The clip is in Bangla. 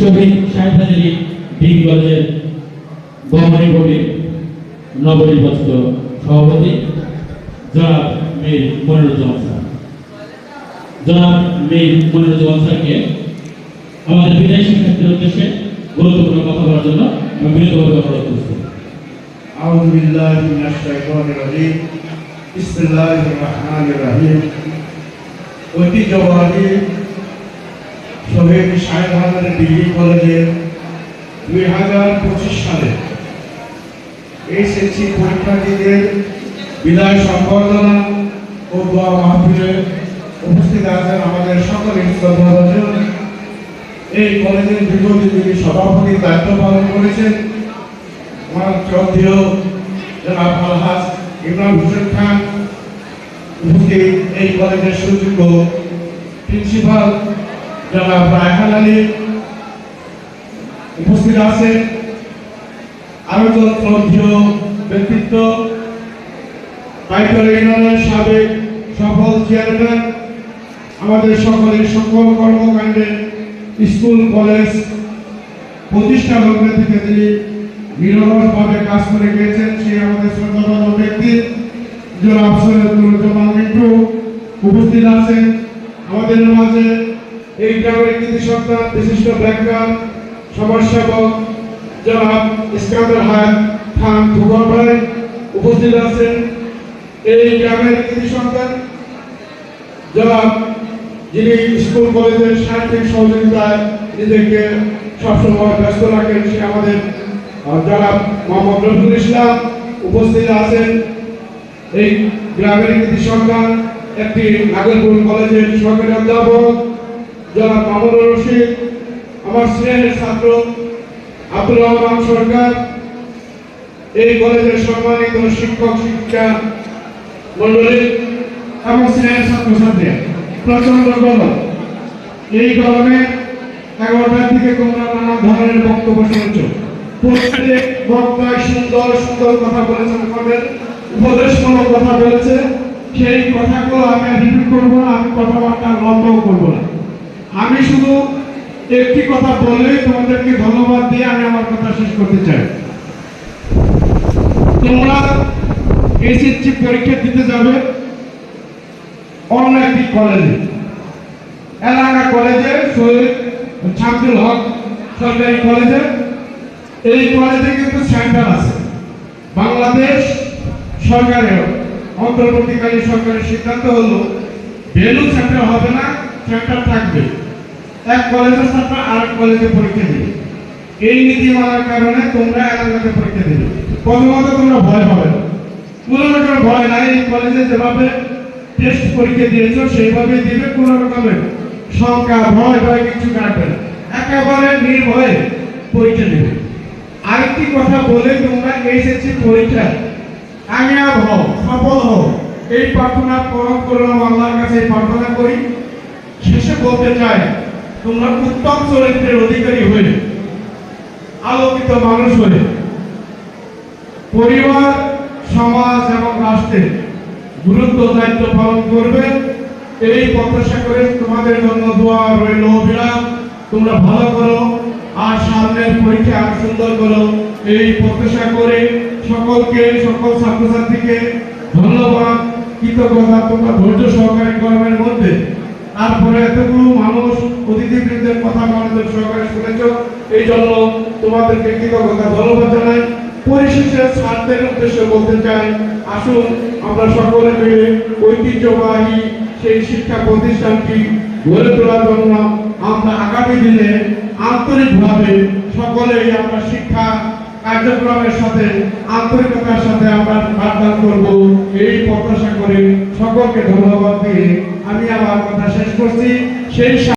শহীদ সাহেব হাজারি ডিগ্রি কলেজের গভর্নিং বোর্ডের নবনির্বাচিত সভাপতি জনাব মীর মনিরুজ্জামান স্যার জনাব মীর মনিরুজ্জামান স্যারকে আমাদের বিদায় শিক্ষার্থীর উদ্দেশ্যে গুরুত্বপূর্ণ কথা বলার জন্য আমি বিনীতভাবে অনুরোধ করছি أعوذ بالله من الشيطان الرجيم بسم الله الرحمن الرحيم ঐতিহ্যবাহী শহীদ সাহেব হাজার ডিগ্রি কলেজের দুই হাজার পঁচিশ সালে এইচএসসি পরীক্ষার্থীদের বিদায় সম্বর্ধনা ও দোয়া মাহফিলে উপস্থিত আছেন আমাদের শ্রদ্ধাভাজন এই কলেজের বিগত যিনি সভাপতির দায়িত্ব পালন করেছেন আমার শ্রদ্ধেয় জনাব আলহাজ ইমরান হোসেন খান। উপস্থিত এই কলেজের সুযোগ্য প্রিন্সিপাল জনাব রায়হান উপস্থিত আছেন আরও জন শ্রদ্ধেয় ব্যক্তিত্ব পাইকার ইউনিয়নের সাবেক সফল চেয়ারম্যান, আমাদের সকলের সকল কর্মকাণ্ডে স্কুল, কলেজ প্রতিষ্ঠা লগ্ন থেকে তিনি নিরলসভাবে কাজ করে গিয়েছেন। সে আমাদের শ্রদ্ধাবান ব্যক্তি, জনাব সৈয়দুজ্জামান মিন্টু উপস্থিত আছেন। আমাদের মাঝে এই গ্রামের কৃতি সন্তান বিশিষ্ট ব্যাংকার সমাজসেবক জনাব ইস্কান্দার হায়াত খান ফুকর ভাই উপস্থিত আছেন। এই গ্রামের কৃতি সন্তান জনাব যিনি স্কুল, কলেজের সাহিত্যিক সহযোগিতায় নিজেকে সবসময় ব্যস্ত রাখেন, সে আমাদের জনাব মোহাম্মদ রফিকুল ইসলাম উপস্থিত আছেন। এই গ্রামের কৃতি সন্তান একটি নাগরপুর কলেজের সহকারী অধ্যাপক জনাব মামুনুর রশিদ, আমার স্নেহের ছাত্র আব্দুল রহমান সরকার, এই কলেজের সম্মানিত শিক্ষক, শিক্ষিকা মন্ডলী এবং স্নেহের ছাত্রছাত্রী প্রচণ্ড গরম এই গরমে এগারোটার দিকে তোমরা নানা ধরনের বক্তব্য শুনেছ। প্রত্যেক বক্তায় সুন্দর সুন্দর কথা বলেছে আমাদের। উপদেশমূলক কথা বলেছে। সেই কথাগুলো আমি রিপিট করব না, আমি কথাবার্তা লম্বাও করব না। আমি শুধু একটি কথা বললেই তোমাদেরকে ধন্যবাদ দিয়ে আমি আমার কথা শেষ করতে চাই। তোমরা এসএসসি পরীক্ষা দিতে যাবে অন্য একটি কলেজে। এলাকা কলেজে শহীদ শামসুল হক সরকারি কলেজে। এই কলেজে কিন্তু সেন্টার আছে। বাংলাদেশ সরকারের অন্তর্বর্তীকালীন সরকারের সিদ্ধান্ত হলো, ভ্যালু সেন্টার হবে না সেন্টার থাকবে। এক কলেজের ছাত্র আরেক কলেজে পরীক্ষা দেবে। এই নীতিমালার কারণে তোমরা এলাকাতে পরীক্ষা দেবে। প্রথমত তোমরা ভয় পাবে কোনো রকম ভয় নাই, এই কলেজে যেভাবে টেস্ট পরীক্ষা দিয়েছ সেইভাবে দিবে, কোনো রকমের শঙ্কা, ভয় ভয় কিছু কাটবে না। একেবারে নির্ভয়ে পরীক্ষা দেবে। আরেকটি কথা বলে তোমরা এসেছি পরীক্ষায় কামিয়াব হও, সফল হও। এই প্রার্থনা পরম করলাম আল্লাহর কাছে প্রার্থনা করি। শেষে বলতে চাই তোমরা উত্তম চরিত্রের অধিকারী হয়ে, আলোকিত মানুষ হয়ে, পরিবার, সমাজ এবং রাষ্ট্রের গুরুত্ব দায়িত্ব পালন করবে। এই প্রত্যাশা করে তোমাদের জন্য দোয়া রইল অবিরাম তোমরা ভালো করো আর সামনের পরীক্ষা আরও সুন্দর করো। এই প্রত্যাশা করে সকলকে, সকল ছাত্রছাত্রীকে ধন্যবাদ, কৃতজ্ঞতা, তোমরা ধৈর্য সহকারে তারপরে এতগুলো মানুষ অতিথিবৃন্দের কথা মনোযোগ সহকারে শুনেছ। এই জন্য তোমাদেরকে কৃতজ্ঞতা, ধন্যবাদ জানাই। পরিশেষে ছাত্রদের উদ্দেশ্যে বলতে চাই, আসুন আমরা সকলে মিলে ঐতিহ্যবাহী সেই শিক্ষা প্রতিষ্ঠানটি গড়ে তোলার জন্য আমরা আগামী দিনে আন্তরিকভাবে সকলেই আমরা শিক্ষা কার্যক্রমের সাথে, আন্তরিকতার সাথে আমরা পাঠদান করব। এই প্রত্যাশা করে সকলকে ধন্যবাদ দিয়ে আমি আমার কথা শেষ করছি। সেই